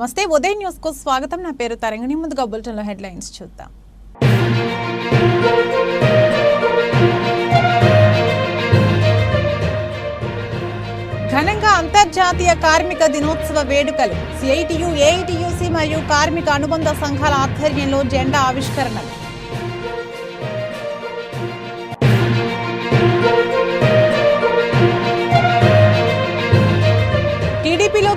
నమస్తే ఉదయ న్యూస్కు స్వాగతం. నా పేరు తరంగిణి. ముందుగా బులెటిన్లో హెడ్లైన్స్ చూద్దాం. ఘనంగా అంతర్జాతీయ కార్మిక దినోత్సవ వేడుకలు. సిఐటియు ఏఐటియుసి మరియు కార్మిక అనుబంధ సంఘాల ఆధ్వర్యంలో జెండా ఆవిష్కరణలు.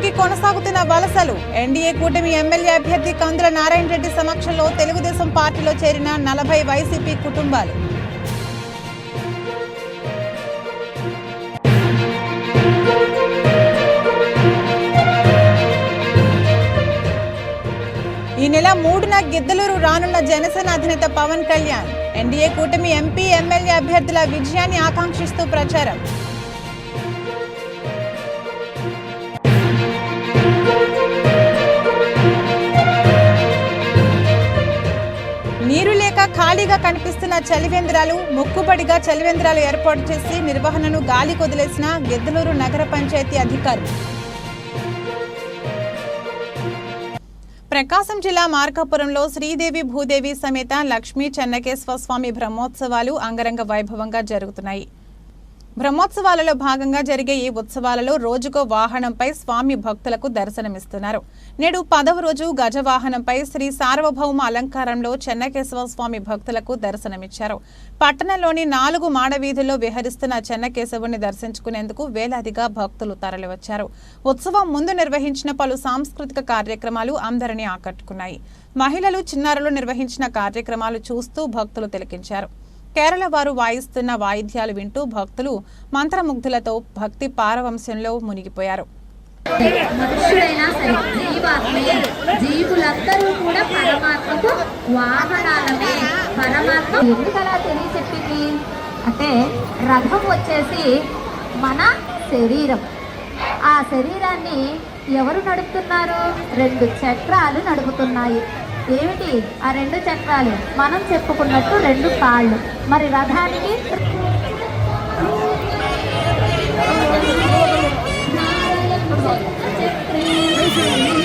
టీడీపీలోకి కొనసాగుతున్న వలసలు. ఎన్డీఏ కూటమి ఎమ్మెల్యే అభ్యర్థి కందుల నారాయణ రెడ్డి సమక్షంలో తెలుగుదేశం పార్టీలో చేరిన నలభై వైసీపీ కుటుంబాలు. ఈ నెల మూడున గిద్దలూరు రానున్న జనసేన అధినేత పవన్ కళ్యాణ్. ఎన్డీఏ కూటమి ఎంపీ ఎమ్మెల్యే అభ్యర్థుల విజయాన్ని ఆకాంక్షిస్తూ ప్రచారం. ఖాళీగా కనిపిస్తున్న చలివేంద్రాలు మొక్కుబడిగా చలివేంద్రాలు ఏర్పాటు చేసి నిర్వహణను గాలి కొదిలేసిన గెద్దలూరు నగర పంచాయతీ అధికారులు. ప్రకాశం జిల్లా మార్కాపురంలో శ్రీదేవి భూదేవి సమేత లక్ష్మీ చెన్నకేశ్వర స్వామి బ్రహ్మోత్సవాలు అంగరంగ వైభవంగా జరుగుతున్నాయి. బ్రహ్మోత్సవాలలో భాగంగా జరిగే ఈ ఉత్సవాలలో రోజుకో వాహనంపై స్వామి భక్తులకు దర్శనమిస్తున్నారు. నేడు పదవ రోజు గజవాహనంపై శ్రీ సార్వభౌమ అలంకారంలో చెన్నకేశవ స్వామి భక్తులకు దర్శనమిచ్చారు. పట్టణంలోని నాలుగు మాడవీధుల్లో విహరిస్తున్న చెన్నకేశవుని దర్శించుకునేందుకు వేలాదిగా భక్తులు తరలివచ్చారు. ఉత్సవం ముందు నిర్వహించిన పలు సాంస్కృతిక కార్యక్రమాలు అందరినీ ఆకట్టుకున్నాయి. మహిళలు చిన్నారులు నిర్వహించిన కార్యక్రమాలు చూస్తూ భక్తులు తిలకించారు. కేరళ వారు వాయిస్తున్న వాయిద్యాలు వింటూ భక్తులు మంత్రముగ్ధులతో భక్తి పారవంశంలో మునిగిపోయారు. మనుషులైనా సరే జీవాత్మే జీవులందరూ కూడా పరమాత్మకు వాహనాలమే పరమాత్మ ఎందుకు అలా తెలియచెప్పింది? అంటే రథం వచ్చేసి మన శరీరం. ఆ శరీరాన్ని ఎవరు నడుపుతున్నారు? రెండు చక్రాలు నడుపుతున్నాయి. ఏమిటి? ఆ రెండు చక్రాలు. మనం చెప్పుకున్నట్టు రెండు కాళ్ళు. మరి రథానికి? భక్తులందరికీ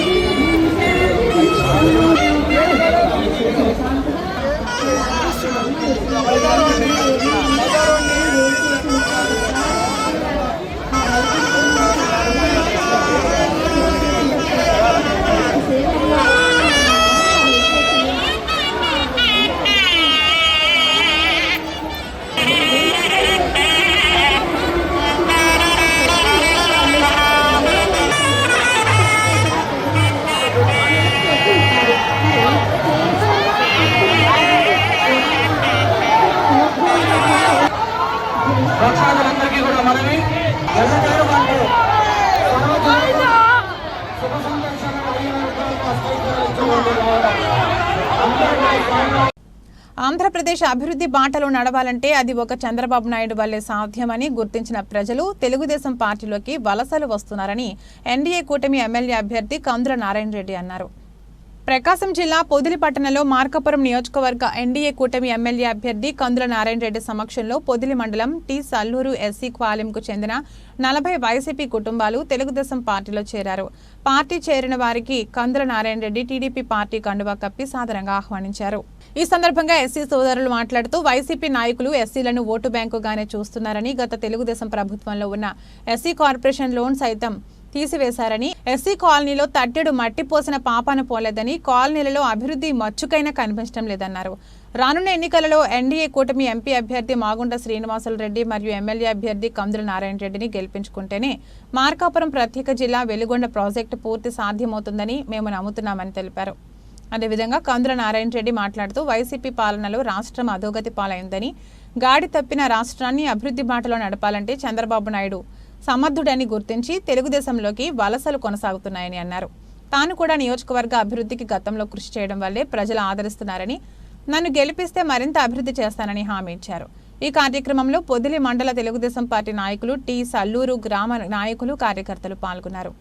అభివృద్ధి బాటలో నడవాలంటే అది ఒక చంద్రబాబు నాయుడు వల్లే సాధ్యమని గుర్తించిన ప్రజలు తెలుగుదేశం పార్టీలోకి వలసలు వస్తున్నారని ఎన్డీఏ కూటమి ఎమ్మెల్యే అభ్యర్థి కందుల నారాయణ రెడ్డి అన్నారు. ప్రకాశం జిల్లా పొదిలి పట్టణంలో మార్కాపురం నియోజకవర్గ ఎన్డీఏ కూటమి ఎమ్మెల్యే అభ్యర్థి కందుల నారాయణ రెడ్డి సమక్షంలో పొదిలి మండలం టి సల్లూరు ఎస్సీ క్వాలింకు చెందిన నలభై వైసీపీ కుటుంబాలు తెలుగుదేశం పార్టీలో చేరారు. పార్టీ చేరిన వారికి కందుల నారాయణ రెడ్డి టీడీపీ పార్టీ కండువా కప్పి సాదరంగా ఆహ్వానించారు. ఈ సందర్భంగా ఎస్సీ సోదరులు మాట్లాడుతూ వైసీపీ నాయకులు ఎస్సీలను ఓటు బ్యాంకుగానే చూస్తున్నారని గత తెలుగుదేశం ప్రభుత్వంలో ఉన్న ఎస్సీ కార్పొరేషన్ లోన్ సైతం తీసివేశారని ఎస్సీ కాలనీలో తట్టెడు మట్టి పోసిన పాపాన పోలేదని కాలనీలలో అభివృద్ధి మచ్చుకైనా కనిపించడం లేదన్నారు. రానున్న ఎన్నికలలో ఎన్డీఏ కూటమి ఎంపీ అభ్యర్థి మాగుంట శ్రీనివాసులు రెడ్డి మరియు ఎమ్మెల్యే అభ్యర్థి కందుల నారాయణ రెడ్డిని గెలిపించుకుంటేనే మార్కాపురం ప్రత్యేక జిల్లా వెలుగొండ ప్రాజెక్టు పూర్తి సాధ్యమవుతుందని మేము నమ్ముతున్నామని తెలిపారు. అదేవిధంగా కందుల నారాయణ రెడ్డి మాట్లాడుతూ వైసీపీ పాలనలో రాష్ట్రం అధోగతి పాలైందని గాడి తప్పిన రాష్ట్రాన్ని అభివృద్ధి బాటలో నడపాలంటే చంద్రబాబు నాయుడు సమర్థుడని గుర్తించి తెలుగుదేశంలోకి వలసలు కొనసాగుతున్నాయని అన్నారు. తాను కూడా నియోజకవర్గ అభివృద్ధికి గతంలో కృషి చేయడం వల్లే ప్రజలు ఆదరిస్తున్నారని నన్ను గెలిపిస్తే మరింత అభివృద్ధి చేస్తానని హామీ ఇచ్చారు. ఈ కార్యక్రమంలో పొదిలి మండల తెలుగుదేశం పార్టీ నాయకులు టి సల్లూరు గ్రామ నాయకులు కార్యకర్తలు పాల్గొన్నారు.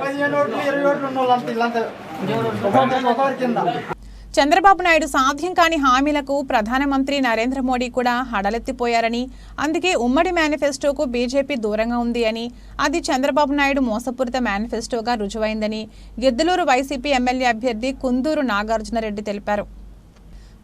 పదిహేను ఓట్లు ఇరవై ఓట్లు ఉన్న వాళ్ళంతా ఇల్లంతా ఒక్కొక్కరికి ఒక్కొక్కరి కింద చంద్రబాబు నాయుడు సాధ్యం కాని హామీలకు ప్రధానమంత్రి నరేంద్ర మోడీ కూడా హడలెత్తిపోయారని అందుకే ఉమ్మడి మేనిఫెస్టోకు బీజేపీ దూరంగా ఉంది అని అది చంద్రబాబు నాయుడు మోసపూరిత మేనిఫెస్టోగా రుజువైందని గిద్దలూరు వైసీపీ ఎమ్మెల్యే అభ్యర్థి కుందూరు నాగార్జునరెడ్డి తెలిపారు.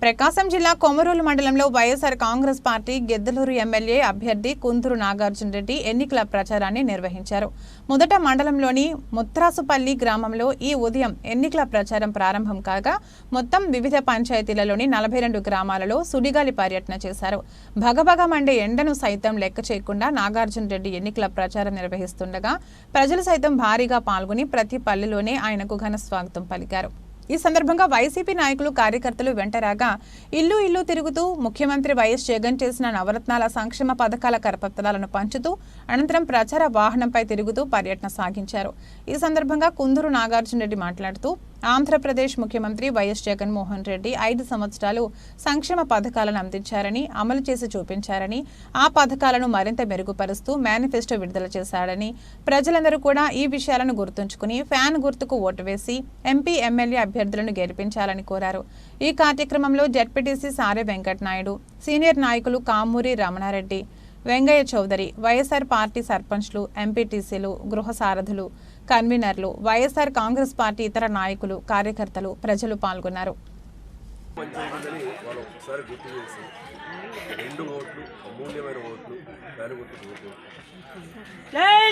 ప్రకాశం జిల్లా కొమరోలు మండలంలో YSR Congress party Giddalur MLA అభ్యర్థి కుందూరు నాగార్జున రెడ్డి ఎన్నికల ప్రచారాన్ని నిర్వహించారు. మొదట మండలంలోని ముత్రాసుపల్లి గ్రామంలో ఈ ఉదయం ఎన్నికల ప్రచారం ప్రారంభం కాగా మొత్తం వివిధ పంచాయతీలలోని నలభై రెండు గ్రామాలలో సుడిగాలి పర్యటన చేశారు. భగభగ మండే ఎండను సైతం లెక్క చేయకుండా నాగార్జున రెడ్డి ఎన్నికల ప్రచారం నిర్వహిస్తుండగా ప్రజలు సైతం భారీగా పాల్గొని ప్రతి పల్లెలోనే ఆయనకు ఘన స్వాగతం పలికారు. ఈ సందర్భంగా వైసీపీ నాయకులు కార్యకర్తలు వెంటరాగా ఇల్లు ఇల్లు తిరుగుతూ ముఖ్యమంత్రి వైఎస్ జగన్ చేసిన నవరత్నాల సంక్షేమ పథకాల కరపత్రాలను పంచుతూ అనంతరం ప్రచార వాహనంపై తిరుగుతూ పర్యటన సాగించారు. ఈ సందర్భంగా కుందూరు నాగార్జున రెడ్డి మాట్లాడుతూ ఆంధ్రప్రదేశ్ ముఖ్యమంత్రి వైఎస్ జగన్మోహన్ రెడ్డి ఐదు సంవత్సరాలు సంక్షేమ పథకాలను అందించారని అమలు చేసి చూపించారని ఆ పథకాలను మరింత మెరుగుపరుస్తూ మేనిఫెస్టో విడుదల చేశాడని ప్రజలందరూ కూడా ఈ విషయాలను గుర్తుంచుకుని ఫ్యాన్ గుర్తుకు ఓటు వేసి ఎంపీ ఎమ్మెల్యే అభ్యర్థులను గెలిపించాలని కోరారు. ఈ కార్యక్రమంలో జడ్పీటీసీ సారె వెంకటనాయుడు సీనియర్ నాయకులు కామూరి రమణారెడ్డి వెంగయ్య చౌదరి వైఎస్ఆర్ పార్టీ సర్పంచ్లు ఎంపీటీసీలు గృహ సారథులు కన్వీనర్లు వైఎస్ఆర్ కాంగ్రెస్ పార్టీ ఇతర నాయకులు కార్యకర్తలు ప్రజలు పాల్గొన్నారు.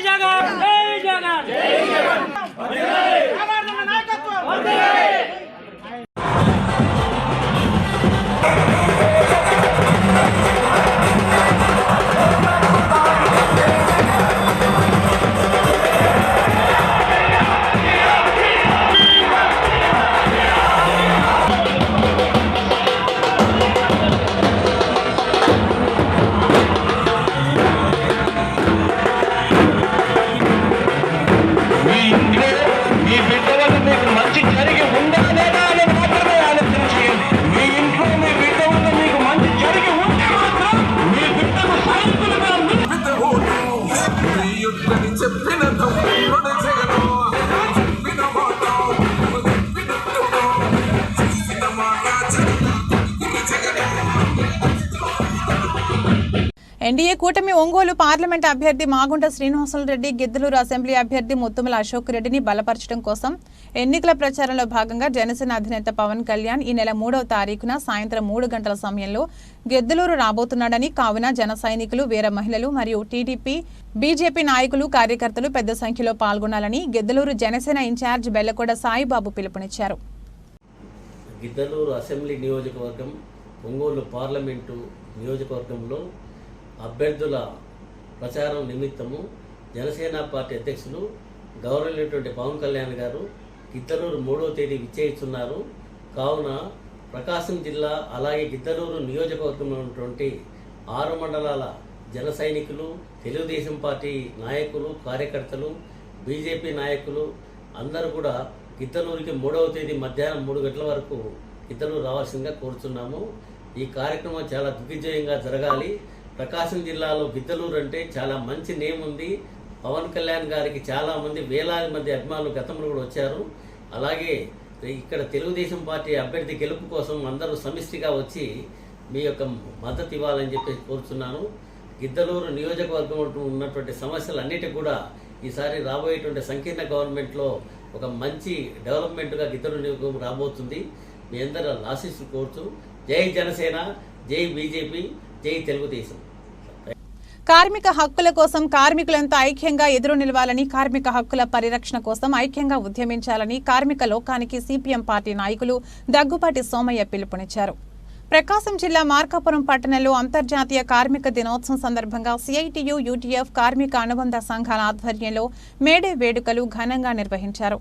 జగన్! జగన్! కూటమి ఒంగోలు పార్లమెంట్ అభ్యర్థి మాగుంట శ్రీనివాసులు రెడ్డి గిద్దలూరు అసెంబ్లీ అభ్యర్థి ముత్తుమల అశోక్ రెడ్డిని బలపరచడం కోసం ఎన్నికల ప్రచారంలో భాగంగా జనసేన అధినేత పవన్ కళ్యాణ్ ఈ నెల మూడవ తారీఖున సాయంత్రం మూడు గంటల సమయంలో గిద్దలూరు రాబోతున్నాడని కావున జన సైనికులు వీర మహిళలు మరియు టీడీపీ బీజేపీ నాయకులు కార్యకర్తలు పెద్ద సంఖ్యలో పాల్గొనాలని గిద్దలూరు జనసేన ఇన్ఛార్జ్ బెల్లకొండ సాయిబాబు పిలుపునిచ్చారు. గిద్దలూరు అసెంబ్లీ నియోజకవర్గం ఒంగోలు పార్లమెంటు నియోజకవర్గంలో అభ్యర్థుల ప్రచారం నిమిత్తము జనసేన పార్టీ అధ్యక్షులు గౌరవనీయులైనటువంటి పవన్ కళ్యాణ్ గారు గిద్దలూరు మూడవ తేదీ విచ్చేయిస్తున్నారు. కావున ప్రకాశం జిల్లా అలాగే గిద్దలూరు నియోజకవర్గంలో ఉన్నటువంటి ఆరు మండలాల జన సైనికులు తెలుగుదేశం పార్టీ నాయకులు కార్యకర్తలు బీజేపీ నాయకులు అందరూ కూడా గిద్దలూరుకి మూడవ తేదీ మధ్యాహ్నం మూడు గంటల వరకు గిద్దలూరు రావాల్సిందిగా కోరుతున్నాము ఈ కార్యక్రమం చాలా దిగ్విజయంగా జరగాలి. ప్రకాశం జిల్లాలో గిద్దలూరు అంటే చాలా మంచి నేమ్ ఉంది. పవన్ కళ్యాణ్ గారికి చాలామంది వేలాది మంది అభిమానులు గతంలో కూడా వచ్చారు. అలాగే ఇక్కడ తెలుగుదేశం పార్టీ అభ్యర్థి గెలుపు కోసం అందరూ సమిష్టిగా వచ్చి మీ యొక్క మద్దతు ఇవ్వాలని చెప్పి కోరుతున్నాను గిద్దలూరు నియోజకవర్గం ఉన్నటువంటి సమస్యలన్నిటికీ కూడా ఈసారి రాబోయేటువంటి సంకీర్ణ గవర్నమెంట్లో ఒక మంచి డెవలప్మెంట్గా గిద్దలూరు నియోజకవర్గం రాబోతుంది. మీ అందరూ ఆశీస్సులు కోరుతూ జై జనసేన జై బీజేపీ. జై తెలుగుదేశం. కార్మిక హక్కుల కోసం కార్మికులంతా ఐక్యంగా ఎదురు నిలవాలని కార్మిక హక్కుల పరిరక్షణ కోసం ఐక్యంగా ఉద్యమించాలని కార్మిక లోకానికి సిపిఎం పార్టీ నాయకులు దగ్గుపాటి సోమయ్య పిలుపునిచ్చారు. ప్రకాశం జిల్లా మార్కాపురం పట్టణంలో అంతర్జాతీయ కార్మిక దినోత్సవం సందర్భంగా సిఐటియు యూటీఎఫ్ కార్మిక అనుబంధ సంఘాల ఆధ్వర్యంలో మేడే వేడుకలు ఘనంగా నిర్వహించారు.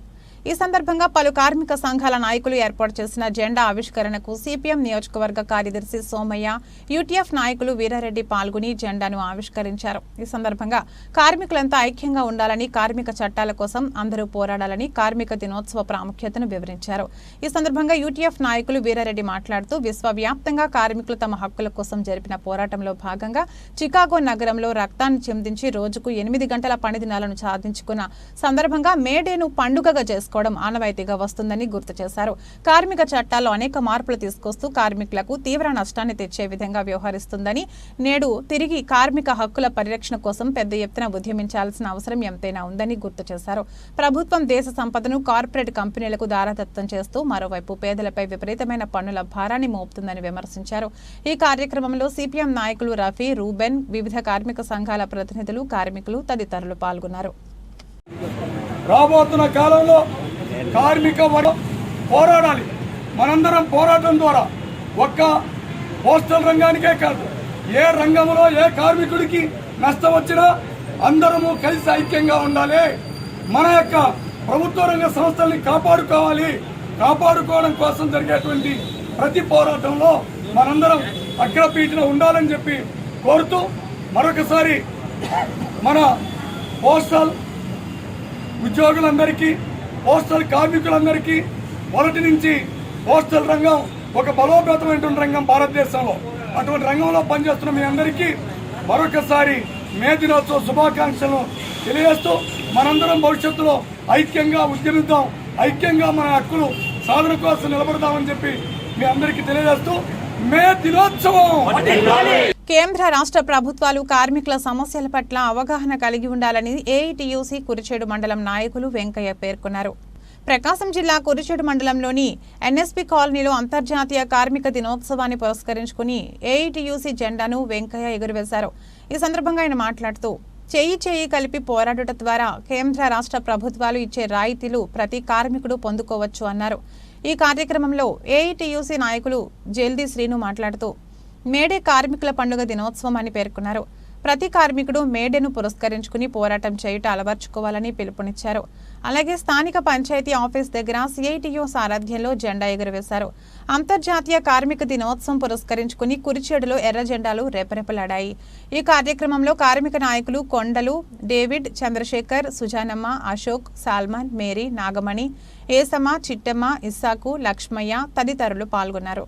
ఈ సందర్భంగా పలు కార్మిక సంఘాల నాయకులు ఏర్పాటు చేసిన జెండా ఆవిష్కరణకు సిపిఎం నియోజకవర్గ కార్యదర్శి సోమయ్య యూటీఎఫ్ నాయకులు వీరారెడ్డి పాల్గొని జెండాను ఆవిష్కరించారు. ఈ సందర్భంగా కార్మికులంతా ఐక్యంగా ఉండాలని కార్మిక చట్టాల కోసం అందరూ పోరాడాలని కార్మిక దినోత్సవ ప్రాముఖ్యతను వివరించారు. ఈ సందర్భంగా యూటీఎఫ్ నాయకులు వీరారెడ్డి మాట్లాడుతూ విశ్వవ్యాప్తంగా కార్మికులు తమ హక్కుల కోసం జరిపిన పోరాటంలో భాగంగా చికాగో నగరంలో రక్తాన్ని చెందించి రోజుకు ఎనిమిది గంటల పని దినాలను సాధించుకున్న సందర్భంగా మేడేను పండుగగా చేసుకోవడం ఆనవాయితీగా వస్తుందని గుర్తు చేశారు. కార్మిక చట్టాల్లో అనేక మార్పులు తీసుకొస్తూ కార్మికులకు తీవ్ర నష్టాన్ని తెచ్చే విధంగా వ్యవహరిస్తుందని నేడు తిరిగి కార్మిక హక్కుల పరిరక్షణ కోసం పెద్ద ఎత్తున ఉద్యమించాల్సిన అవసరం ఎంతైనా ఉందని గుర్తు చేశారు. ప్రభుత్వం దేశ సంపదను కార్పొరేట్ కంపెనీలకు దారదత్తం చేస్తూ మరోవైపు పేదలపై విపరీతమైన పన్నుల భారాన్ని మోపుతుందని విమర్శించారు. ఈ కార్యక్రమంలో సిపిఎం నాయకులు రఫీ రూబెన్ వివిధ కార్మిక సంఘాల ప్రతినిధులు కార్మికులు తదితరులు పాల్గొన్నారు. రాబోతున్న కాలంలో కార్మిక వర్గం పోరాడాలి. మనందరం పోరాటం ద్వారా ఒక్క పోస్టల్ రంగానికే కాదు ఏ రంగంలో ఏ కార్మికుడికి నష్టం వచ్చినా అందరము కలిసి ఐక్యంగా ఉండాలి. మన యొక్క ప్రభుత్వ రంగ సంస్థల్ని కాపాడుకోవాలి. కాపాడుకోవడం కోసం జరిగేటువంటి ప్రతి పోరాటంలో మనందరం అగ్రపీఠన ఉండాలని చెప్పి కోరుతూ మరొకసారి మన పోస్టల్ ఉద్యోగులందరికీ పోస్టల్ కార్మికులందరికీ మొదటి నుంచి పోస్టల్ రంగం ఒక బలోపేతమైనటువంటి రంగం భారతదేశంలో. అటువంటి రంగంలో పనిచేస్తున్న మీ అందరికీ మరొకసారి మే దినోత్సవ శుభాకాంక్షలను తెలియజేస్తూ మనందరం భవిష్యత్తులో ఐక్యంగా ఉద్యమిద్దాం ఐక్యంగా మన హక్కులు సాధన కోసం నిలబడదామని చెప్పి మీ అందరికీ తెలియజేస్తూ మే దినోత్సవం! కేంద్ర రాష్ట్ర ప్రభుత్వాలు కార్మికుల సమస్యల పట్ల అవగాహన కలిగి ఉండాలని ఏఐటీయూసీ కురిచేడు మండలం నాయకులు వెంకయ్య పేర్కొన్నారు. ప్రకాశం జిల్లా కురిచేడు మండలంలోని ఎన్ఎస్పి కాలనీలో అంతర్జాతీయ కార్మిక దినోత్సవాన్ని పురస్కరించుకుని ఏఐటీయూసీ జెండాను వెంకయ్య ఎగురవేశారు. ఈ సందర్భంగా ఆయన మాట్లాడుతూ చేయి చేయి కలిపి పోరాడుట ద్వారా కేంద్ర రాష్ట్ర ప్రభుత్వాలు ఇచ్చే రాయితీలు ప్రతి కార్మికుడు పొందుకోవచ్చు అన్నారు. ఈ కార్యక్రమంలో ఏఐటీయూసీ నాయకులు జల్దీ శ్రీను మాట్లాడుతూ మేడే కార్మికుల పండుగ దినోత్సవం అని పేర్కొన్నారు. ప్రతి కార్మికుడు మేడేను పురస్కరించుకుని పోరాటం చేయుట అలవర్చుకోవాలని పిలుపునిచ్చారు. అలాగే స్థానిక పంచాయతీ ఆఫీస్ దగ్గర సిఐటియు సారథ్యంలో జెండా ఎగురవేశారు. అంతర్జాతీయ కార్మిక దినోత్సవం పురస్కరించుకుని కురిచేడులో ఎర్ర జెండాలు రెపరెపలాడాయి. ఈ కార్యక్రమంలో కార్మిక నాయకులు కొండలు డేవిడ్ చంద్రశేఖర్ సుజానమ్మ అశోక్ సాల్మాన్ మేరీ నాగమణి ఏసమ్మ చిట్టమ్మ ఇస్సాకు లక్ష్మయ్య తదితరులు పాల్గొన్నారు.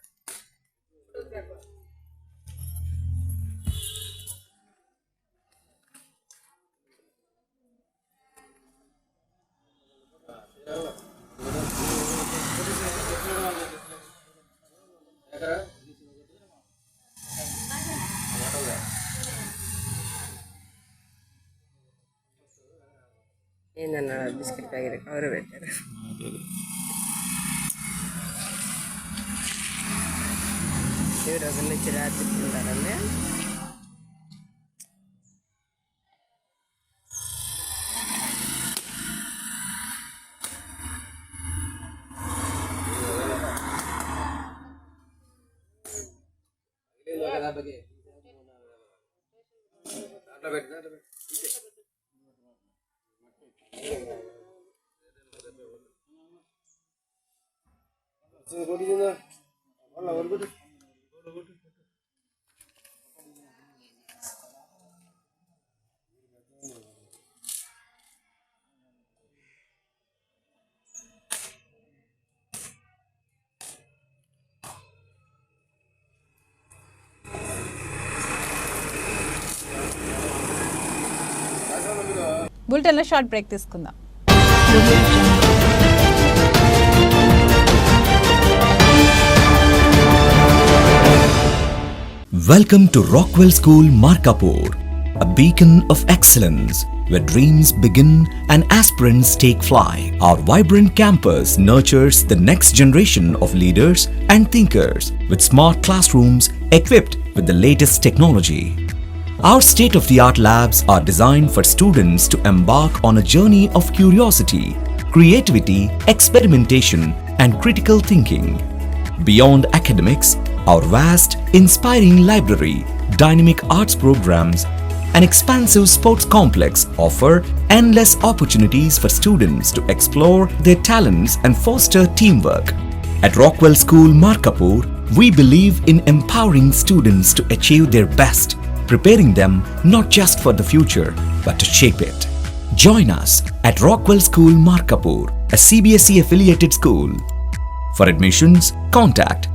ನನ್ನ ಬಿಸ್ಕೆಟ್ ಪ್ಯಾಕೆಟ್ ಅವರು ಬೇಟರ್ ಇವರು ಅದನ್ನು ಚಿರಾತಿರ್ತಿದ್ದಾರಲ್ಲೇ బులెటిన్లో షార్ట్ బ్రేక్ తీసుకుందాం. Welcome to Rockwell School Markapur, a beacon of excellence where dreams begin and aspirants take flight. Our vibrant campus nurtures the next generation of leaders and thinkers with smart classrooms equipped with the latest technology. Our state of the art labs are designed for students to embark on a journey of curiosity, creativity, experimentation, and critical thinking. Beyond academics, our vast, inspiring library, dynamic arts programs, and expansive sports complex offer endless opportunities for students to explore their talents and foster teamwork. At Rockwell School, Markapur, we believe in empowering students to achieve their best, preparing them not just for the future, but to shape it. Join us at Rockwell School, Markapur, a CBSE affiliated school. For admissions, contact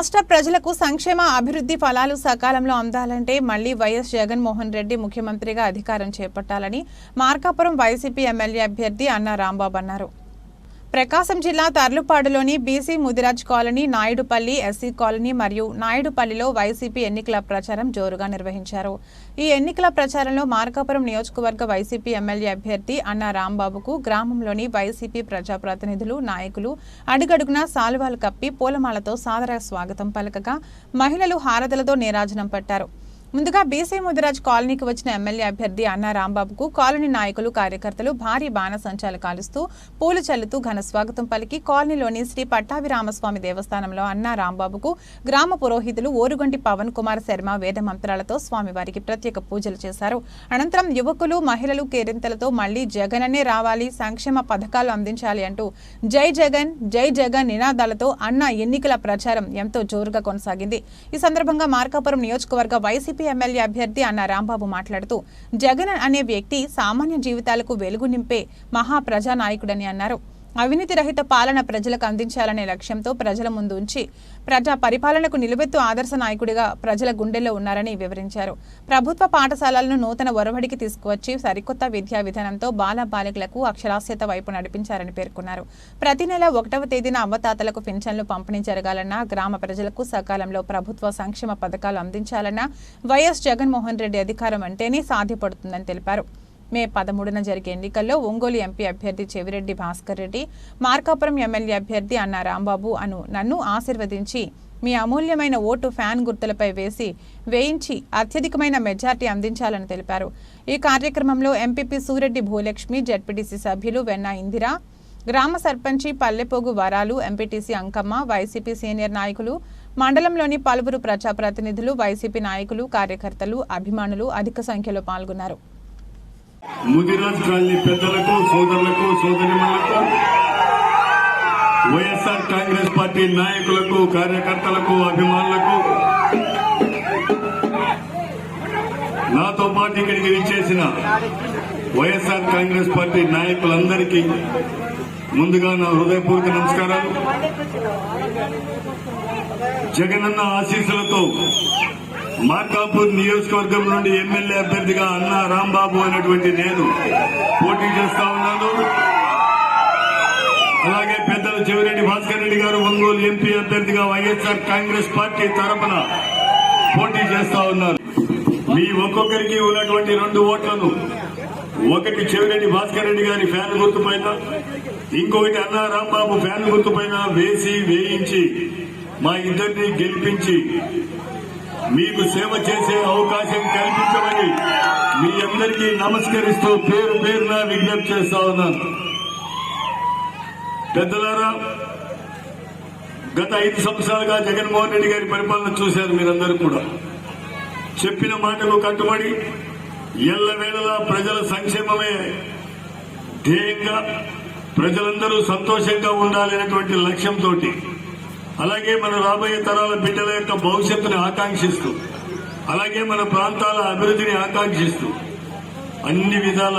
రాష్ట్ర ప్రజలకు సంక్షేమ అభివృద్ధి ఫలాలు సకాలంలో అందాలంటే మళ్ళీ YS Jaganmohan Reddy ముఖ్యమంత్రిగా అధికారం చేపట్టాలని మార్కాపురం వైసీపీ ఎమ్మెల్యే అభ్యర్థి అన్నా రాంబాబు అన్నారు. ప్రకాశం జిల్లా తర్లుపాడులోని BC Mudiraj colony Naidupalli SC colony మరియు నాయుడుపల్లిలో వైసీపీ ఎన్నికల ప్రచారం జోరుగా నిర్వహించారు. ఈ ఎన్నికల ప్రచారంలో మార్కాపురం నియోజకవర్గ వైసీపీ ఎమ్మెల్యే అభ్యర్థి అన్న రాంబాబుకు గ్రామంలోని వైసీపీ ప్రజాప్రతినిధులు నాయకులు అడుగడుగునా సాల్వాలు కప్పి పూలమాలతో సాదర స్వాగతం పలకగా మహిళలు హారతులతో నీరాజనం పట్టారు. ముందుగా బీసీ ముదిరాజ్ కాలనీకి వచ్చిన ఎమ్మెల్యే అభ్యర్థి అన్నా రాంబాబుకు కాలనీ నాయకులు కార్యకర్తలు భారీ బాణసంచాలు కాలుస్తూ పూలు చల్లుతూ ఘన స్వాగతం పలికి కాలనీలోని శ్రీ పట్టాభిరామస్వామి దేవస్థానంలో అన్నా రాంబాబుకు గ్రామ పురోహితులు ఓరుగంటి పవన్ కుమార్ శర్మ వేద మంత్రాలతో స్వామివారికి ప్రత్యేక పూజలు చేశారు. అనంతరం యువకులు మహిళలు కేరింతలతో మళ్ళీ జగననే రావాలి సంక్షేమ పథకాలు అందించాలి అంటూ జై జగన్ జై జగన్ నినాదాలతో అన్న ఎన్నికల ప్రచారం ఎంతో జోరుగా కొనసాగింది. ఈ సందర్భంగా మార్కాపురం నియోజకవర్గ వైసీపీ ఎమ్మెల్యే అభ్యర్థి అన్న రాంబాబు మాట్లాడుతూ జగన్ అనే వ్యక్తి సామాన్య జీవితాలకు వెలుగు నింపే మహాప్రజానాయకుడని అన్నారు. అవినీతి రహిత పాలన ప్రజలకు అందించాలనే లక్ష్యంతో ప్రజల ముందు ఉంచి ప్రజా పరిపాలనకు నిలువెత్తు ఆదర్శ నాయకుడిగా ప్రజల గుండెల్లో ఉన్నారని వివరించారు. ప్రభుత్వ పాఠశాలలను నూతన ఒరవడికి తీసుకువచ్చి సరికొత్త విద్యా విధానంతో బాల బాలికలకు అక్షరాస్యత వైపు నడిపించారని పేర్కొన్నారు. ప్రతి నెల ఒకటవ తేదీన అవ్వతాతలకు పింఛన్లు పంపిణీ జరగాలన్నా గ్రామ ప్రజలకు సకాలంలో ప్రభుత్వ సంక్షేమ పథకాలు అందించాలన్నా వైఎస్ జగన్మోహన్ రెడ్డి అధికారం అంటేనే సాధ్యపడుతుందని తెలిపారు. మే పదమూడున జరిగే ఎన్నికల్లో ఒంగోలు ఎంపీ అభ్యర్థి చెవిరెడ్డి భాస్కర్ రెడ్డి మార్కాపురం ఎమ్మెల్యే అభ్యర్థి అన్న రాంబాబు అను నన్ను ఆశీర్వదించి మీ అమూల్యమైన ఓటు ఫ్యాన్ గుర్తులపై వేసి వేయించి అత్యధికమైన మెజార్టీ అందించాలని తెలిపారు. ఈ కార్యక్రమంలో ఎంపీపీ సూరెడ్డి భూలక్ష్మి జడ్పీటీసీ సభ్యులు వెన్న ఇందిరా గ్రామ సర్పంచి పల్లెపోగు వరాలు ఎంపీటీసీ అంకమ్మ వైసీపీ సీనియర్ నాయకులు మండలంలోని పలువురు ప్రజాప్రతినిధులు వైసీపీ నాయకులు కార్యకర్తలు అభిమానులు అధిక సంఖ్యలో పాల్గొన్నారు. ముదిరాజ్ కాలనీ పెద్దలకు సోదరులకు సోదరిమణులకు వైఎస్ఆర్ కాంగ్రెస్ పార్టీ నాయకులకు కార్యకర్తలకు అభిమానులకు నాతో పాటు ఇక్కడికి విచ్చేసిన వైఎస్ఆర్ కాంగ్రెస్ పార్టీ నాయకులందరికీ ముందుగా నా హృదయపూర్వక నమస్కారాలు. జగనన్న ఆశీస్సులతో మార్కాపూర్ నియోజకవర్గం నుండి ఎమ్మెల్యే అభ్యర్థిగా అన్నా రాంబాబు అనేటువంటి నేను పోటీ చేస్తా ఉన్నాను. అలాగే పెద్దలు చెవిరెడ్డి భాస్కర్ రెడ్డి గారు ఒంగోలు ఎంపీ అభ్యర్థిగా వైఎస్ఆర్ కాంగ్రెస్ పార్టీ తరపున పోటీ చేస్తా ఉన్నారు మీ ఒక్కొక్కరికి ఉన్నటువంటి రెండు ఓట్లను ఒకటి చెవిరెడ్డి భాస్కర్ రెడ్డి గారి ఫ్యాన్ గుర్తుపైన ఇంకొకటి అన్నా రాంబాబు ఫ్యాన్ గుర్తుపైన వేసి వేయించి మా ఇద్దరిని గెలిపించి మీకు సేవ చేసే అవకాశం కల్పించమని మీ అందరికీ నమస్కరిస్తూ పేరు పేరున విజ్ఞప్తి చేస్తా ఉన్నాను. పెద్దలారా గత ఐదు సంవత్సరాలుగా జగన్మోహన్ రెడ్డి గారి పరిపాలన చూశారు మీరందరూ కూడా. చెప్పిన మాటకు కట్టుబడి ఎల్లవేళలా ప్రజల సంక్షేమమే ధ్యేయంగా ప్రజలందరూ సంతోషంగా ఉండాలనేటువంటి లక్ష్యంతో అలాగే మన రాబోయే తరాల బిడ్డల యొక్క భవిష్యత్తుని ఆకాంక్షిస్తూ అలాగే మన ప్రాంతాల అభివృద్ధిని ఆకాంక్షిస్తూ అన్ని విధాల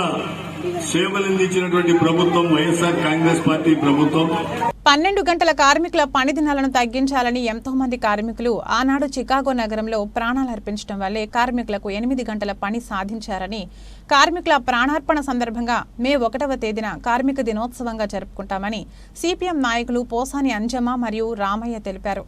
సేవలు అందించినటువంటి ప్రభుత్వం వైఎస్ఆర్ కాంగ్రెస్ పార్టీ ప్రభుత్వం. పన్నెండు గంటల కార్మికుల పని దినాలను తగ్గించాలని ఎంతో మంది కార్మికులు ఆనాడు చికాగో నగరంలో ప్రాణాలు అర్పించడం వల్లే కార్మికులకు ఎనిమిది గంటల పని సాధించారని కార్మికుల ప్రాణార్పణ సందర్భంగా మే ఒకటవ తేదీన కార్మిక దినోత్సవంగా జరుపుకుంటామని సిపిఎం నాయకులు పోసాని అంజమ్మ మరియు రామయ్య తెలిపారు.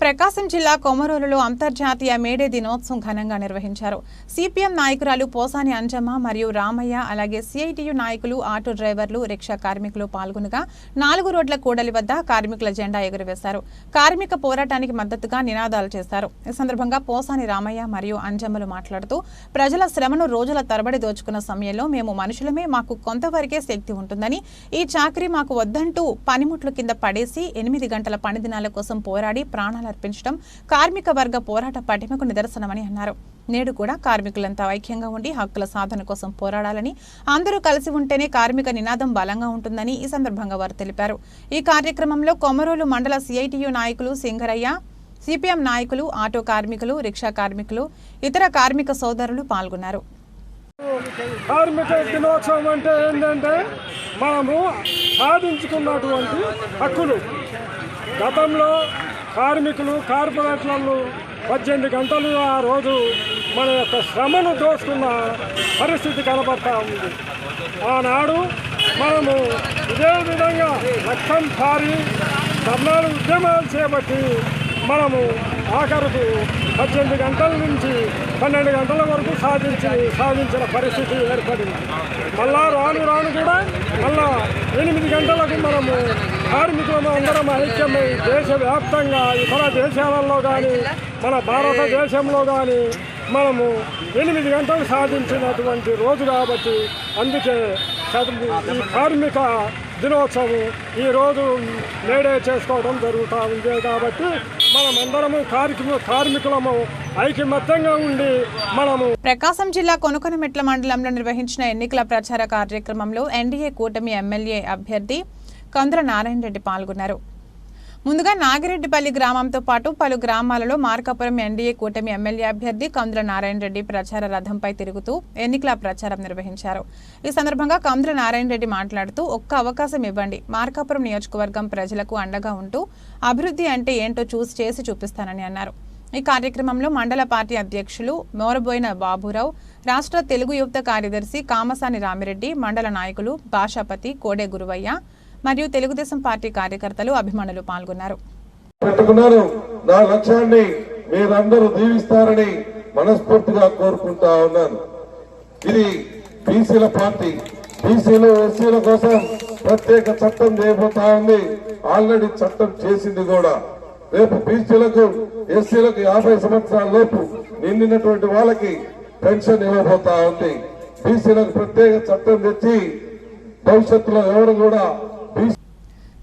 ప్రకాశం జిల్లా కొమరోలులో అంతర్జాతీయ మేడే దినోత్సవం ఘనంగా నిర్వహించారు. సిపిఎం నాయకురాలు పోసాని అంజమ్మ మరియు రామయ్య అలాగే సిఐటియు నాయకులు ఆటో డ్రైవర్లు రిక్షా కార్మికులు పాల్గొనగా నాలుగు రోడ్ల కూడలి వద్ద కార్మికుల జెండా ఎగురవేశారు. కార్మిక పోరాటానికి మద్దతుగా నినాదాలు చేశారు. ఈ సందర్భంగా పోసాని రామయ్య మరియు అంజమ్మలు మాట్లాడుతూ ప్రజల శ్రమను రోజుల తరబడి దోచుకున్న సమయంలో మేము మనుషులమే మాకు కొంతవరకే శక్తి ఉంటుందని ఈ చాకరీ మాకు వద్దంటూ పనిముట్లు కింద పడేసి ఎనిమిది గంటల పని దినాల కోసం పోరాడి ప్రాణాలు అర్పించడం కార్మిక వర్గ పోరాట పటిమకు నిదర్శనమని అన్నారు. నేడు కూడా కార్మికులంతా ఐక్యంగా ఉండి హక్కుల సాధన కోసం పోరాడాలని అందరూ కలిసి ఉంటేనే కార్మిక నినాదం బలంగా ఉంటుందని ఈ సందర్భంగా వారు తెలిపారు. ఈ కార్యక్రమంలో కొమరోలు మండల సిఐటియు నాయకులు సింగరయ్య సిపిఎం నాయకులు ఆటో కార్మికులు రిక్షా కార్మికులు ఇతర కార్మిక సోదరులు పాల్గొన్నారు. కార్మిక దినోత్సవం అంటే ఏంటంటే మనము సాధించుకున్నటువంటి హక్కులు. గతంలో కార్మికులు కార్పొరేట్లను పద్దెనిమిది గంటలు ఆ రోజు మన యొక్క శ్రమను దోచుకున్న పరిస్థితి కనబడతా ఉంది. ఆనాడు మనము ఇదే విధంగా రక్తం పారి ధర్నాలు ఉద్యమాలు చేపట్టి మనము ఆఖరుకు పద్దెనిమిది గంటల నుంచి పన్నెండు గంటల వరకు సాధించి సాధించిన పరిస్థితి ఏర్పడింది. మళ్ళా రాను రాను కూడా మళ్ళా ఎనిమిది గంటలకు మనము కార్మికులము అందరం ఐక్యమై దేశవ్యాప్తంగా ఇతర దేశాలలో కానీ మన భారతదేశంలో కానీ మనము ఎనిమిది గంటలు సాధించినటువంటి రోజు కాబట్టి అందుకే చదువు ఈ కార్మిక దినోత్సవం ఈరోజు మేడే చేసుకోవడం జరుగుతూ ఉంది కాబట్టి మనమందరము కార్మికు కార్మికులము ఐకమత్యంగా ఉండి మనము ప్రకాశం జిల్లా కొనుకొనమెట్ల మండలంలో నిర్వహించిన ఎన్నికల ప్రచార కార్యక్రమంలో ఎన్డీఏ కూటమి ఎమ్మెల్యే అభ్యర్థి కంద్ర నారాయణ రెడ్డి పాల్గొన్నారు. ముందుగా నాగిరెడ్డిపల్లి గ్రామంతో పాటు పలు గ్రామాలలో మార్కాపురం ఎన్డీఏ కూటమి ఎమ్మెల్యే అభ్యర్థి కందుల నారాయణ రెడ్డి ప్రచార రథంపై తిరుగుతూ ఎన్నికల ప్రచారం నిర్వహించారు. ఈ సందర్భంగా కందుల నారాయణ రెడ్డి మాట్లాడుతూ ఒక్క అవకాశం ఇవ్వండి. మార్కాపురం నియోజకవర్గం ప్రజలకు అండగా ఉంటూ అభివృద్ధి అంటే ఏంటో చూసి చేసి చూపిస్తానని అన్నారు. ఈ కార్యక్రమంలో మండల పార్టీ అధ్యక్షులు మోరబోయిన బాబురావు రాష్ట్ర తెలుగు యువత కార్యదర్శి కామసాని రామిరెడ్డి మండల నాయకులు భాషాపతి కోడే గురువయ్య మరియు తెలుగుదేశం పార్టీ కార్యకర్తలు అభిమానులు పాల్గొన్నారు. పెట్టుకున్నాను నా లక్ష్యాన్ని మీరందరూ దీవిస్తారని మనస్ఫూర్తిగా కోరుకుంటా ఉన్నాను. ఇది బీసీల పార్టీ బీసీలు ఎస్సీల కోసం ప్రత్యేక చట్టం చేయబోతా ఉంది. ఆల్రెడీ చట్టం చేసింది కూడా. రేపు బీసీలకు ఎస్సీలకు యాభై సంవత్సరాల లోపు నిండినటువంటి వాళ్ళకి పెన్షన్ ఇవ్వబోతా ఉంది. బీసీలకు ప్రత్యేక చట్టం తెచ్చి భవిష్యత్తులో ఎవరు కూడా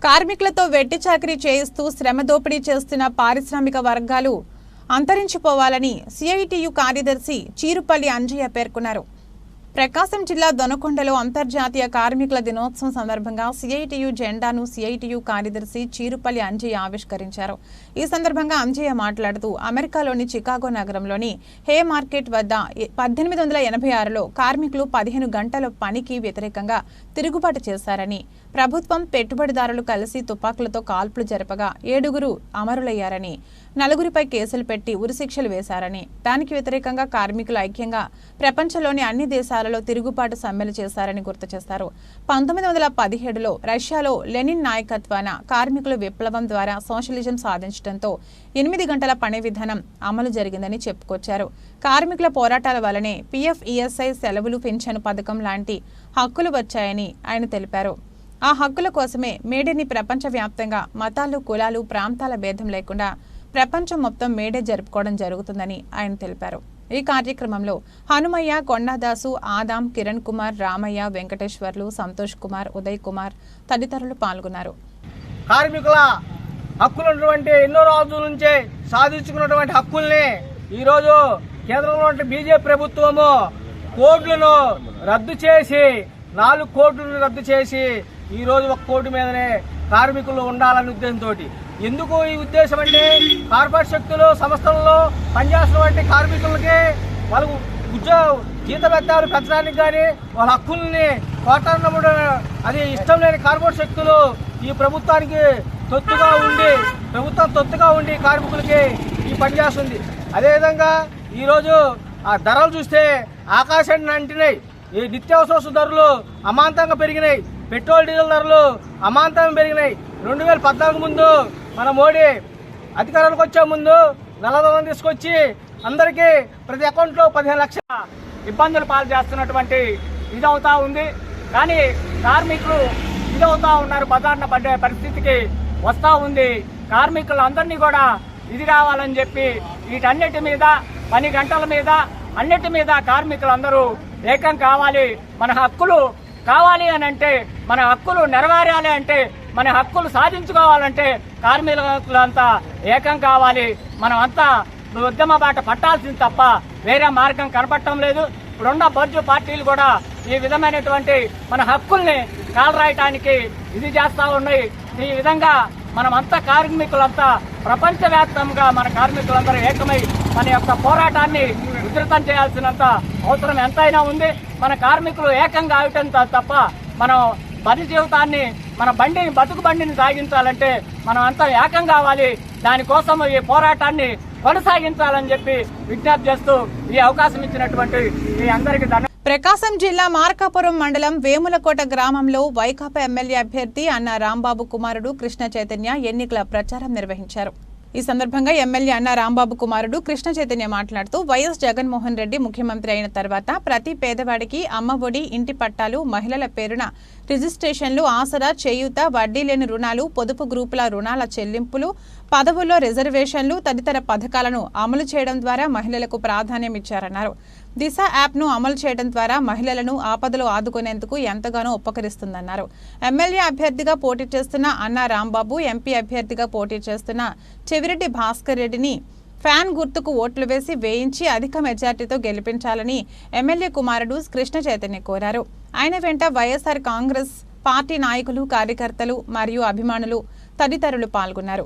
కార్మికులతో వెట్టి చాకరీ చేయిస్తూ శ్రమ దోపిడీ చేస్తున్న పారిశ్రామిక వర్గాలు అంతరించిపోవాలని సిఐటియు కార్యదర్శి చీరుపల్లి అంజయ్య పేర్కొన్నారు. ప్రకాశం జిల్లా దొనకొండలో అంతర్జాతీయ కార్మికుల దినోత్సవం సందర్భంగా సిఐటియు జెండాను సిఐటియు కార్యదర్శి చీరుపల్లి అంజయ్య ఆవిష్కరించారు. ఈ సందర్భంగా అంజయ్య మాట్లాడుతూ అమెరికాలోని చికాగో నగరంలోని హే మార్కెట్ వద్ద పద్దెనిమిది వందల ఎనభై ఆరులో కార్మికులు పదిహేను గంటల పనికి వ్యతిరేకంగా తిరుగుబాటు చేశారని. ప్రభుత్వం పెట్టుబడిదారులు కలిసి తుపాకులతో కాల్పులు జరపగా ఏడుగురు అమరులయ్యారని నలుగురిపై కేసులు పెట్టి ఉరిశిక్షలు వేశారని. దానికి వ్యతిరేకంగా కార్మికులు ఐక్యంగా ప్రపంచంలోని అన్ని దేశాలలో తిరుగుబాటు సమ్మెలు చేశారని గుర్తు చేశారు పంతొమ్మిది వందల పదిహేడులో రష్యాలో లెనిన్ నాయకత్వాన కార్మికుల విప్లవం ద్వారా సోషలిజం సాధించడంతో ఎనిమిది గంటల పని విధానం అమలు జరిగిందని చెప్పుకొచ్చారు. కార్మికుల పోరాటాల వల్లనే పీఎఫ్ ఈఎస్ఐ సెలవులు పెన్షన్ పథకం లాంటి హక్కులు వచ్చాయని ఆయన తెలిపారు. ఆ హక్కుల కోసమే మేడేని ప్రపంచవ్యాప్తంగా మతాలు కులాలు ప్రాంతాల భేదం లేకుండా ప్రపంచం మొత్తం మేడే జరుపుకోవడం జరుగుతుందని ఆయన తెలిపారు. ఈ కార్యక్రమంలో హనుమయ్య కొండాదాసు ఆదాం కిరణ్ కుమార్ రామయ్య వెంకటేశ్వర్లు సంతోష్ కుమార్ ఉదయ్ కుమార్ తదితరులు పాల్గొన్నారు. కార్మికుల హక్కులు ఉన్నటువంటి ఎన్నో రోజుల నుంచే సాధించుకున్నటువంటి హక్కుల్ని ఈరోజు కేంద్రంలో బీజేపీ ప్రభుత్వము కోడ్లను రద్దు చేసి నాలుగు కోట్లను రద్దు చేసి ఈరోజు ఒక కోటి మీదనే కార్మికులు ఉండాలనే ఉద్దేశంతో ఎందుకు ఈ ఉద్దేశం అంటే కార్పొరేట్ శక్తులు సంస్థలలో పనిచేస్తున్నటువంటి కార్మికులకి వాళ్ళకు ఉద్యోగ జీతభత్యాలు పెంచడానికి కానీ వాళ్ళ హక్కుల్ని కోటాన్నప్పుడు అది ఇష్టం లేని కార్పొరేట్ శక్తులు ఈ ప్రభుత్వానికి తొత్తుగా ఉండి ప్రభుత్వం తొత్తుగా ఉండి కార్మికులకి ఈ పనిచేస్తుంది అదేవిధంగా ఈరోజు ఆ ధరలు చూస్తే ఆకాశాన్ని అంటినాయి. ఈ నిత్యావసర ధరలు అమాంతంగా పెరిగినాయి. పెట్రోల్ డీజిల్ ధరలు అమాంతంగా పెరిగినాయి. రెండు వేల పద్నాలుగు ముందు మన మోడీ అధికారానికి వచ్చే ముందు నల్లధనం తీసుకొచ్చి అందరికీ ప్రతి అకౌంట్లో పదిహేను లక్షల ఇబ్బందులు పాలు చేస్తున్నటువంటి ఇదవుతా ఉంది. కానీ కార్మికులు ఇదవుతా ఉన్నారు. బజార్న పడే పరిస్థితికి వస్తూ ఉంది. కార్మికులందరినీ కూడా ఇది కావాలని చెప్పి వీటన్నిటి మీద పని గంటల మీద అన్నిటి మీద కార్మికులందరూ ఏకం కావాలి. మన హక్కులు కావాలి అని అంటే మన హక్కులు నెరవేరాలి అంటే మన హక్కులు సాధించుకోవాలంటే కార్మికులంతా ఏకం కావాలి. మనం అంతా ఉద్యమ బాట పట్టాల్సింది తప్ప వేరే మార్గం కనపడటం లేదు. ఇప్పుడున్న బర్జు పార్టీలు కూడా ఈ విధమైనటువంటి మన హక్కుల్ని కాలరాయటానికి ఇది చేస్తా ఉన్నాయి. ఈ విధంగా మనమంతా కార్మికులంతా ప్రపంచవ్యాప్తంగా మన కార్మికులందరూ ఏకమై మన యొక్క పోరాటాన్ని ఉధృతం చేయాల్సినంత అవసరం ఎంతైనా ఉంది. మన కార్మికులు ఏకంగా అవటం తప్ప మనం బతి జీవితాన్ని మన బండిని బతుకు బండిని సాగించాలంటే మనం అంతా ఏకం కావాలి దానికోసం ఈ పోరాటాన్ని కొనసాగించాలని చెప్పి విజ్ఞప్తి చేస్తూ ఈ అవకాశం ఇచ్చినటువంటి మీ అందరికీ ధన్యవాదాలు ప్రకాశం జిల్లా మార్కాపురం మండలం వేములకోట గ్రామంలో వైకాపా ఎమ్మెల్యే అభ్యర్థి అన్న రాంబాబు కుమారుడు కృష్ణ చైతన్య ఎన్నికల ప్రచారం నిర్వహించారు. ఈ సందర్భంగా ఎమ్మెల్యే అన్న రాంబాబు కుమారుడు కృష్ణ చైతన్య మాట్లాడుతూ వైఎస్ జగన్మోహన్ రెడ్డి ముఖ్యమంత్రి అయిన తర్వాత ప్రతి పేదవాడికి అమ్మఒడి ఇంటి పట్టాలు మహిళల పేరున రిజిస్ట్రేషన్లు ఆసరా చేయూత వడ్డీ లేని రుణాలు పొదుపు గ్రూపుల రుణాల చెల్లింపులు పదవుల్లో రిజర్వేషన్లు తదితర పథకాలను అమలు చేయడం ద్వారా మహిళలకు ప్రాధాన్యం ఇచ్చారన్నారు. దిశ యాప్ను అమలు చేయడం ద్వారా మహిళలను ఆపదలో ఆదుకునేందుకు ఎంతగానో ఉపకరిస్తుందన్నారు. ఎమ్మెల్యే అభ్యర్థిగా పోటీ చేస్తున్న అన్న రాంబాబు ఎంపీ అభ్యర్థిగా పోటీ చేస్తున్న చెవిరెడ్డి భాస్కర్ రెడ్డిని ఫ్యాన్ గుర్తుకు ఓట్లు వేసి వేయించి అధిక మెజార్టీతో గెలిపించాలని ఎమ్మెల్యే కుమారుడు కృష్ణ చైతన్య కోరారు. ఆయన వెంట వైఎస్ఆర్ కాంగ్రెస్ పార్టీ నాయకులు కార్యకర్తలు మరియు అభిమానులు తదితరులు పాల్గొన్నారు.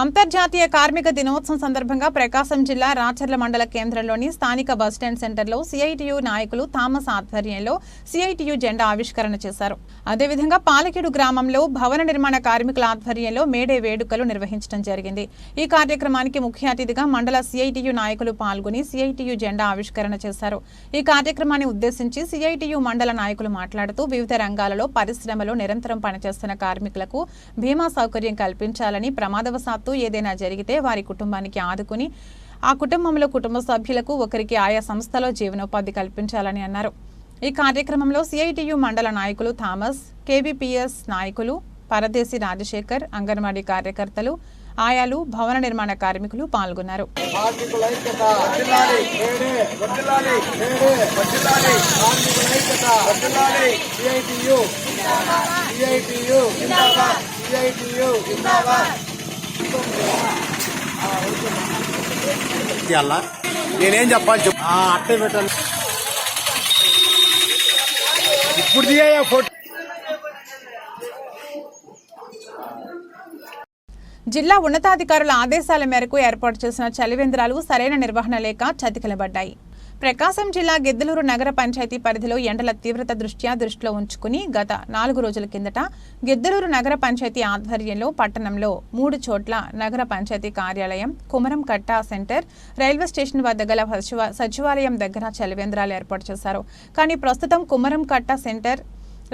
అంతర్జాతీయ కార్మిక దినోత్సవం సందర్భంగా ప్రకాశం జిల్లా రాచర్ల మండల కేంద్రంలోని స్థానిక బస్టాండ్ సెంటర్లో సిఐటియు నాయకులు థామస్ ఆధ్వర్యంలో సిఐటియు జెండా ఆవిష్కరణ చేశారు. అదేవిధంగా పాలకేడు గ్రామంలో భవన నిర్మాణ కార్మికుల ఆధ్వర్యంలో మేడే వేడుకలు నిర్వహించడం జరిగింది. ఈ కార్యక్రమానికి ముఖ్య అతిథిగా మండల సిఐటియు నాయకులు పాల్గొని సిఐటియు జెండా ఆవిష్కరణ చేశారు. ఈ కార్యక్రమాన్ని ఉద్దేశించి సిఐటియు మండల నాయకులు మాట్లాడుతూ వివిధ రంగాలలో పరిశ్రమలో నిరంతరం పనిచేస్తున్న కార్మికులకు బీమా సౌకర్యం కల్పించాలని ప్రమాదవశాత్తు ఏదైనా జరిగితే వారి కుటుంబానికి ఆదుకుని ఆ కుటుంబంలో కుటుంబ సభ్యులకు ఒకరికి ఆయా సంస్థలో జీవనోపాధి కల్పించాలని అన్నారు ఈ కార్యక్రమంలో సిఐటియు మండల నాయకులు థామస్ కేబీపీఎస్ నాయకులు పరదేశి రాజశేఖర్ అంగన్వాడీ కార్యకర్తలు ఆయాలు భవన నిర్మాణ కార్మికులు పాల్గొన్నారు సిఐటియు నేనేం చెప్పాలి చెప్పు. అట్టే పెట్టాలి. ఇప్పుడు తీయ ఫోటో. జిల్లా ఉన్నతాధికారుల ఆదేశాల మేరకు ఏర్పాటు చేసిన చలివేంద్రాలు సరైన నిర్వహణ లేక చతికిలబడ్డాయి. ప్రకాశం జిల్లా గిద్దలూరు నగర పంచాయతీ పరిధిలో ఎండల తీవ్రత దృష్ట్యా దృష్టిలో ఉంచుకుని గత నాలుగు రోజుల కిందట గిద్దలూరు నగర పంచాయతీ ఆధ్వర్యంలో పట్టణంలో మూడు చోట్ల నగర పంచాయతీ కార్యాలయం కుమరం కట్ట సెంటర్ రైల్వే స్టేషన్ వద్ద గల సచివ- సచివాలయం దగ్గర చలివేంద్రాలు ఏర్పాటు చేశారు. కానీ ప్రస్తుతం కుమరం కట్ట సెంటర్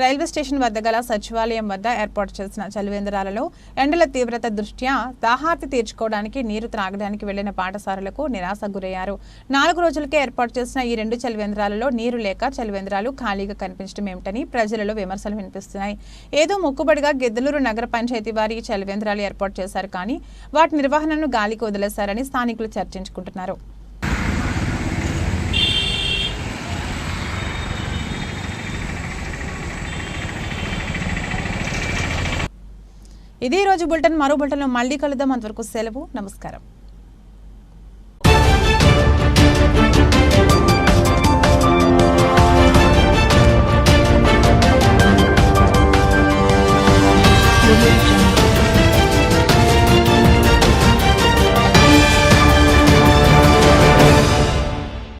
రైల్వే స్టేషన్ వద్ద గల సచివాలయం వద్ద ఏర్పాటు చేసిన చలివేంద్రాలలో ఎండల తీవ్రత దృష్ట్యా దాహార్తి తీర్చుకోవడానికి నీరు త్రాగడానికి వెళ్ళిన పాఠశాలలకు నిరాశ గురయ్యారు. నాలుగు రోజులకే ఏర్పాటు చేసిన ఈ రెండు చలివేంద్రాలలో నీరు లేక చలివేంద్రాలు ఖాళీగా కనిపించడం ఏమిటని ప్రజలలో విమర్శలు వినిపిస్తున్నాయి. ఏదో మొక్కుబడిగా గిద్దలూరు నగర పంచాయతీ వారి చలివేంద్రాలు ఏర్పాటు చేశారు కానీ వాటి నిర్వహణను గాలికి వదిలేశారని స్థానికులు చర్చించుకుంటున్నారు. ఇది రోజు బులెటిన్ మరో బులెటిన్లో మళ్ళీ కలుద్దాం. అంతవరకు సెలవు నమస్కారం.